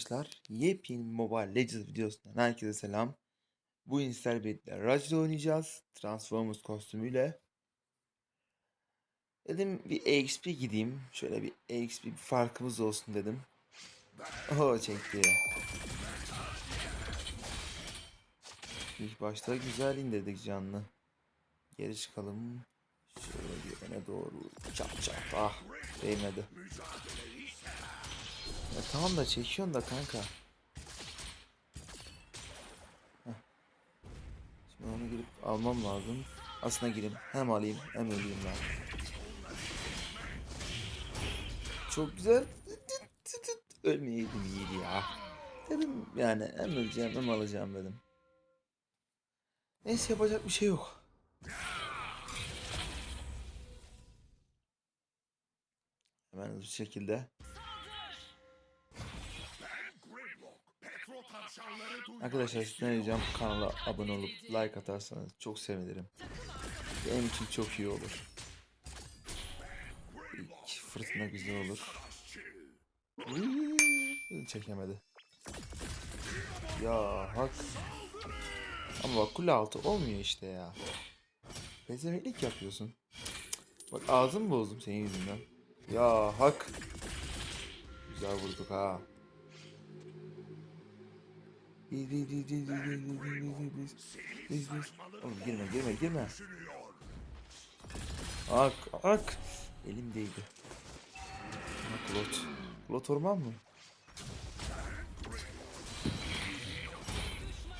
arkadaşlar. Yepyeni Mobile Legends videosundan herkese selam. Bu Insel Birlikte Raj'da oynayacağız. Transformers kostümüyle. Dedim bir EXP gideyim. Şöyle bir EXP bir farkımız olsun dedim. Oho çekti. İlk başta güzel indirdik canlı. Geri çıkalım. Şöyle bir öne doğru çap çap ah değmedi. Ya tamam da çekiyorsun da kanka. Heh. Şimdi onu girip almam lazım. Aslında gireyim. Hem alayım hem öleyim ben. Çok güzel. Ölmeyeydim iyiydi ya. Dedim yani hem öleceğim hem alacağım dedim. Neyse yapacak bir şey yok. Hemen hızlı şekilde. Arkadaşlar sizden ricam kanala abone olup like atarsanız çok sevinirim. Benim için çok iyi olur. İlk fırtına güzel olur. Çekemedi. Ya hak. Ama bak kule altı olmuyor işte ya. Bezemeklik yapıyorsun. Bak ağzımı bozdum senin yüzünden. Ya hak. Güzel vurduk ha. Oğlum girme girme girme. Ak ak. Elim değdi. Ha klot. Klot orman mı?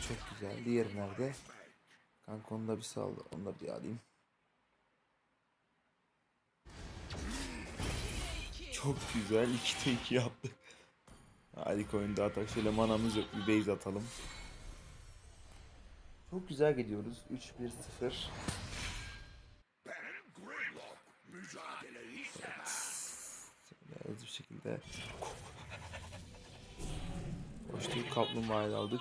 Çok güzel. Diğeri nerede? Kanka onu da bir saldı. Onu da bir alayım. Çok güzel. 2'te 2 yaptık. Hadi oyunda atak. Şöyle manamız yok. Bir base atalım. Çok güzel gidiyoruz. 3-1-0. Evet. Bir şekilde. Koştuk kaplumbağayı aldık.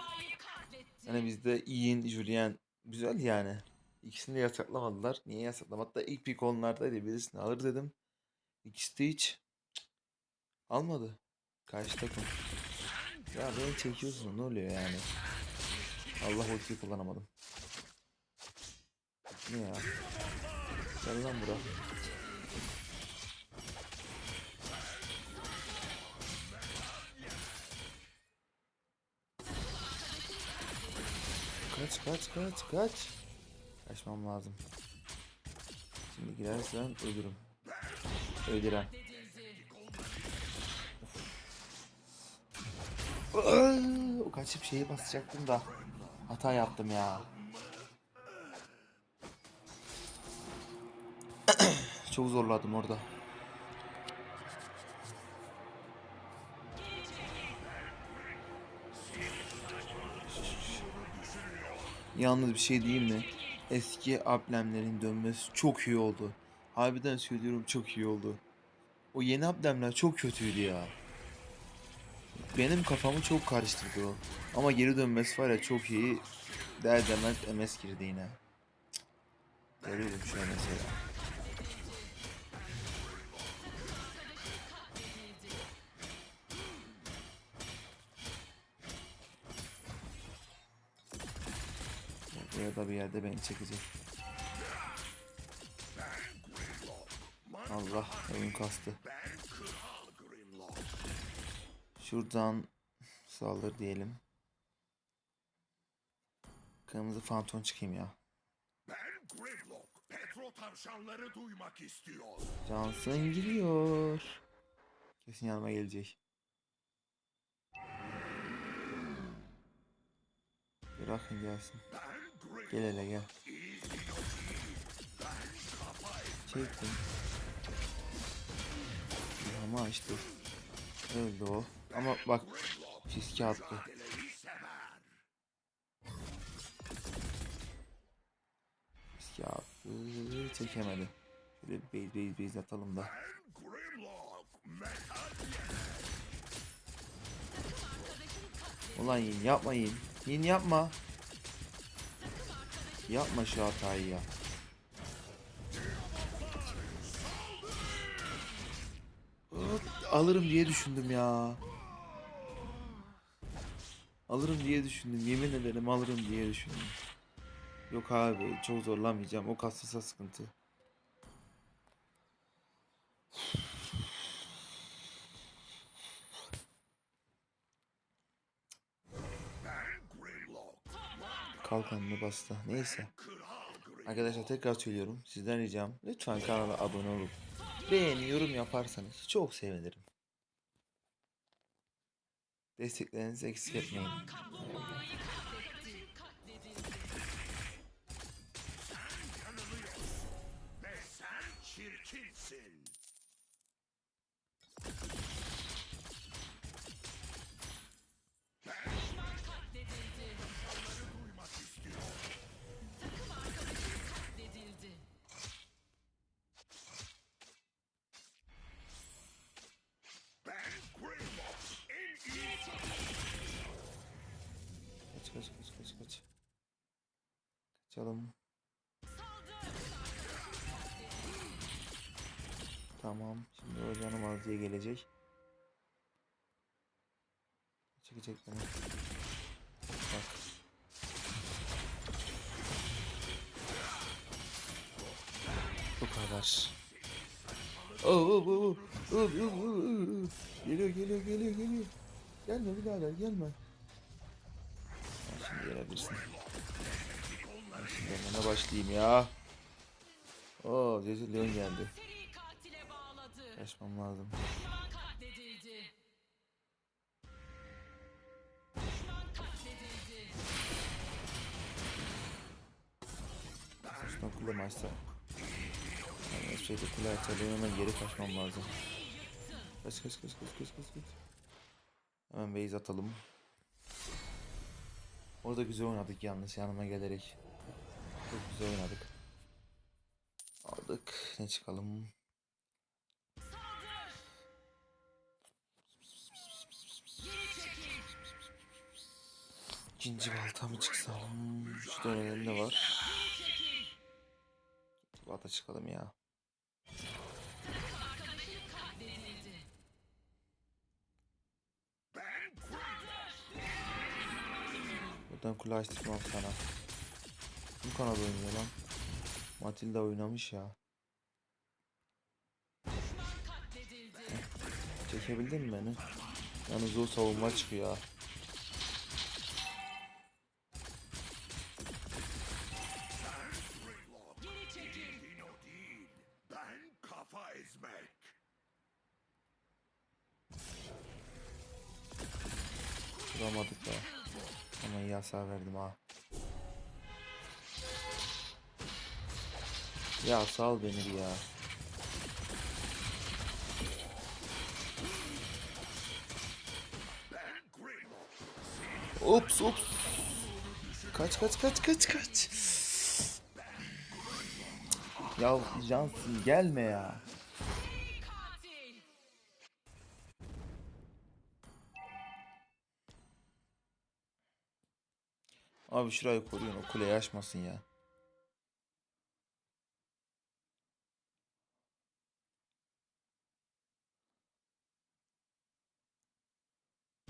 Yani bizde Ian, Julian güzel yani. İkisini de yasaklamadılar. Niye yasaklamadı? Hatta ilk pick onlardaydı. Birisini alır dedim. İkisi de hiç almadı. Karşı takım. Ya beni çekiyorsun ne oluyor yani? Allah ultiyi kullanamadım. Ne ya? Gel lan bura. Kaç kaç kaç kaç. Kaçmam lazım. Şimdi girersen ölürüm. Öldüren. O kaçıp şeyi basacaktım da hata yaptım ya. Çok zorladım orada. Yalnız bir şey diyeyim mi? Eski amblemlerin dönmesi çok iyi oldu. Harbiden söylüyorum çok iyi oldu. O yeni amblemler çok kötüydü ya. Benim kafamı çok karıştırdı o. Ama geri dönmesi var ya çok iyi. Der demez MS girdi yine. Görüyorum şu an mesela. Buraya da bir yerde beni çekecek. Allah oyun kastı. Şuradan saldır diyelim. Kırmızı fanton çıkayım ya. Ben Grimlock. Petro tavşanları duymak istiyor. Johnson giriyor. Kesin yanıma gelecek. Bırakın gelsin. Gel hele gel. Çektim. Ama işte öldü o. Ama bak fiske attı. Fiske attı. Çekemedi. Şöyle base base base atalım da. Ulan yin yapma yin. Yin yapma. Yapma şu hatayı ya. Alırım diye düşündüm ya. Alırım diye düşündüm. Yemin ederim alırım diye düşündüm. Yok abi çok zorlamayacağım. O kasırsa sıkıntı. Kalkanını bastı. Neyse. Arkadaşlar tekrar söylüyorum. Sizden ricam lütfen kanala abone olup beğeni, yorum yaparsanız çok sevinirim. Desteklerinizi eksik etmeyin. Diye gelecek. Çekecek beni. Bu kadar. Oo, oo, oo, oo, oo, oo. Geliyor geliyor geliyor geliyor. Gelme birader gelme. Şimdi gelebilirsin. Şimdi hemen başlayayım ya. Oo Cezil Leon geldi. Kaçmam lazım. Düşman katledildi. Düşman katledildi. Üstten kule maçta. Yani sürekli kule açarım hemen geri kaçmam lazım. Kaç kaç kaç kaç kaç kaç kaç. Hemen base atalım. Orada güzel oynadık yalnız yanıma gelerek. Çok güzel oynadık. Aldık. Ne çıkalım? İkinci balta mı çıksam? Şu dönemin ne var? Balta çıkalım ya. Buradan kule açtırmam sana. Kim kanal oynuyor lan? Matilda oynamış ya. Çekebildin mi beni? Yalnız o savunma çıkıyor. Vuramadık da. Ama iyi hasar verdim ha. Ya sal beni ya. Ops ops. Kaç kaç kaç kaç kaç. Ya Johnson gelme ya. Abi şurayı koruyun o kuleyi aşmasın ya.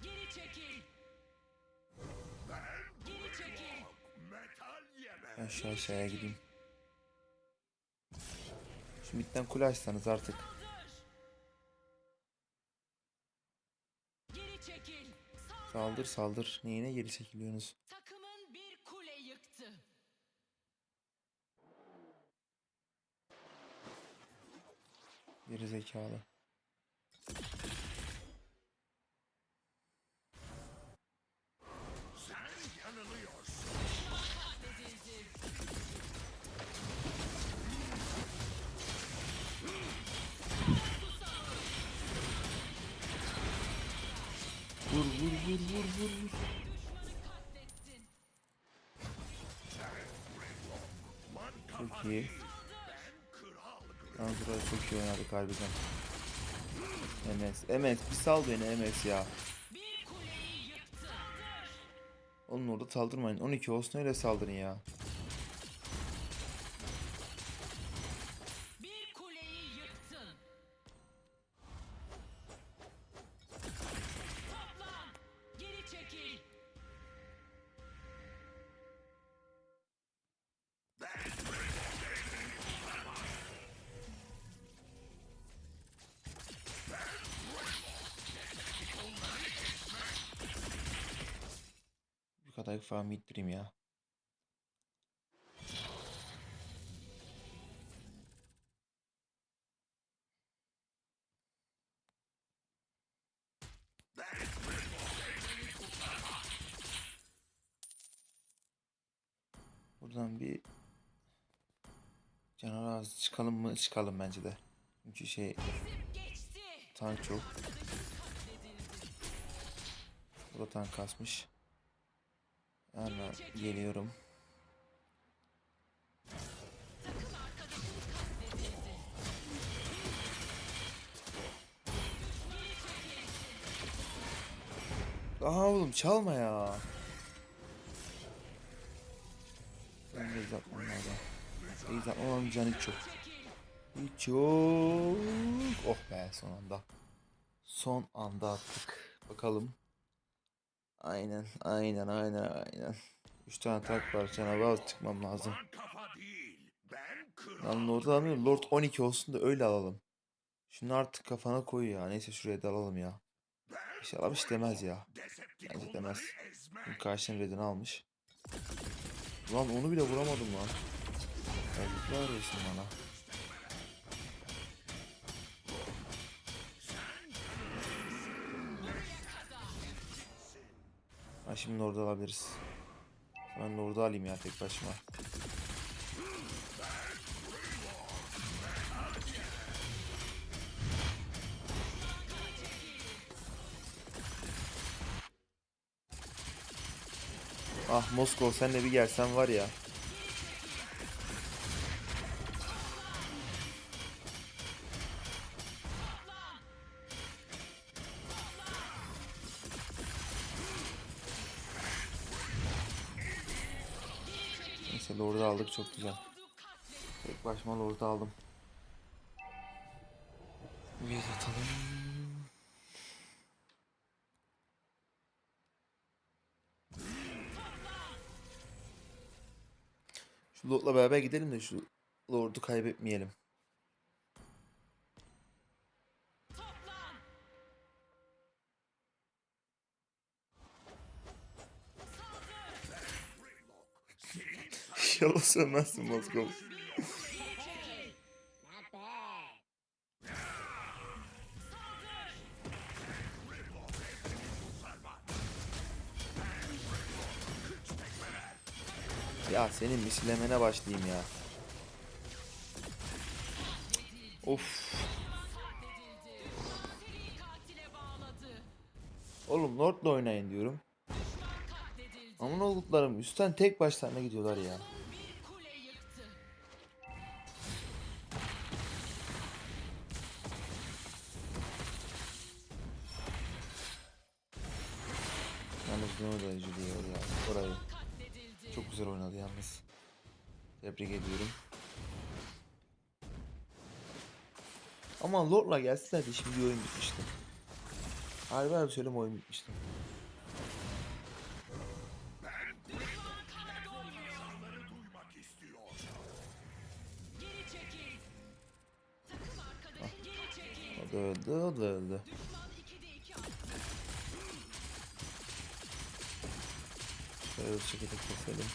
Geri çekil. Ben Geri çekil. Ben şu aşağıya gideyim. Şu midden kule açsanız artık. Saldır saldır. Neyine geri çekiliyorsunuz? Takımın bir kule yıktı. Geri zekalı. Yalnız çok iyi oynadık harbiden. MS. MS bir sal beni MS ya. Onun orada saldırmayın. 12 olsun öyle saldırın ya. Çağatay falan ittireyim ya. Buradan bir canavar ağzı çıkalım mı? Çıkalım bence de. Çünkü şey tank çok. Bu da tank kasmış. Hemen geliyorum. Aha oğlum çalma ya. Ben de yapmam lazım. Canı çok. Hiç yok. Oh be son anda. Son anda attık. Bakalım. Aynen aynen aynen aynen. 3 tane tak var canavar çıkmam lazım. Lan kafa değil. Ben kral. Lan Lord alamıyorum. Lord 12 olsun da öyle alalım. Şunu artık kafana koy ya. Neyse şuraya da alalım ya. İnşallah bir şey demez ya. Bence demez. Çünkü karşının redini almış. Lan onu bile vuramadım lan. Yazıklar olsun bana. Ha şimdi orada alabiliriz. Ben orada alayım ya tek başıma. Ah Moskova sen de bir gelsen var ya. Çok güzel. Tek başıma Lord'u aldım. Bir atalım. Şu Lord'la beraber gidelim de şu Lord'u kaybetmeyelim. İnşallah sönmezsin Moskova. Ya senin mislemene başlayayım ya. Of. Oğlum Lord'la oynayın diyorum. Aman oğluklarım üstten tek başlarına gidiyorlar ya. Yalnız ne orada üzülüyor ya. Orayı çok güzel oynadı yalnız. Tebrik ediyorum. Ama Lord'la gelselerdi şimdi oyun bitmişti. Harbi harbi söyleyeyim oyun bitmişti. O da öldü, o da öldü. Düşman 2'de 2 attı. Şöyle bir şekilde keselim.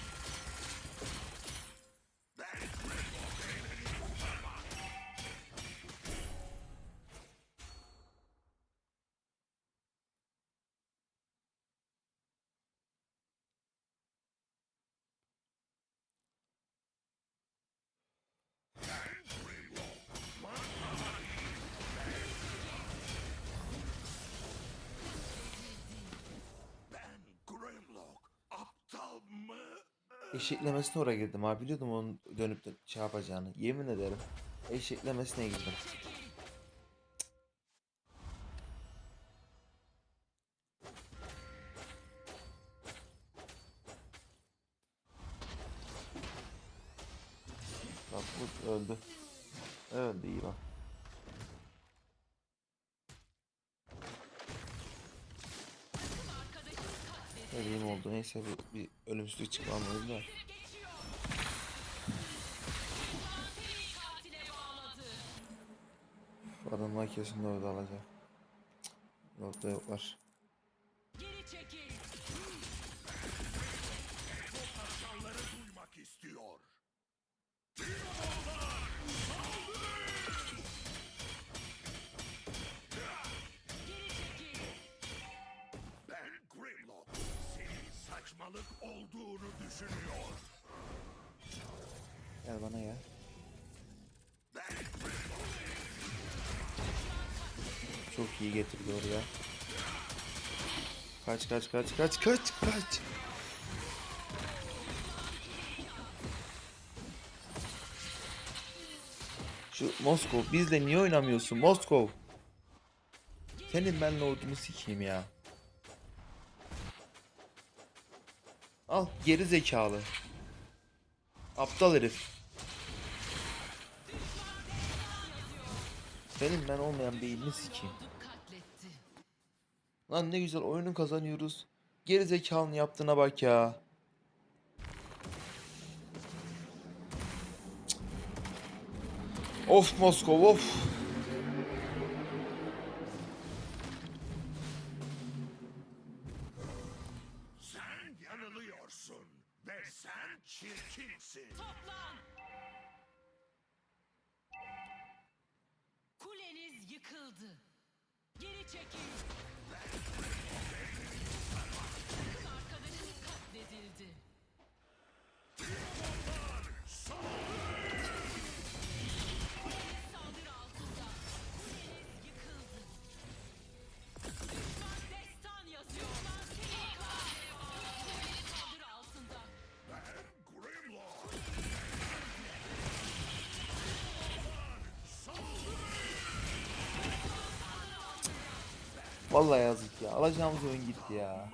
Eşeklemesine oraya girdim abi biliyordum onun dönüp de şey yapacağını. Yemin ederim. Eşeklemesine girdim. Neyse bir, bir ölümsüzlük çıkmamalıydı da. Bağladı. Adamlar kesin orada alacak. Orada yoklar. Düşünüyor? Gel bana gel. Çok iyi getirdi oraya. Kaç kaç kaç kaç kaç kaç. Şu Moskov bizle niye oynamıyorsun Moskov? Senin ben lordunu sikeyim ya. Al geri zekalı. Aptal herif. Senin ben olmayan beynini sikeyim. Lan ne güzel oyunu kazanıyoruz. Geri zekalının yaptığına bak ya. Of Moskov of. Vallahi yazık ya. Alacağımız oyun gitti ya.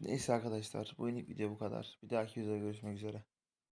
Neyse arkadaşlar. Bu ilk video bu kadar. Bir dahaki videoda görüşmek üzere.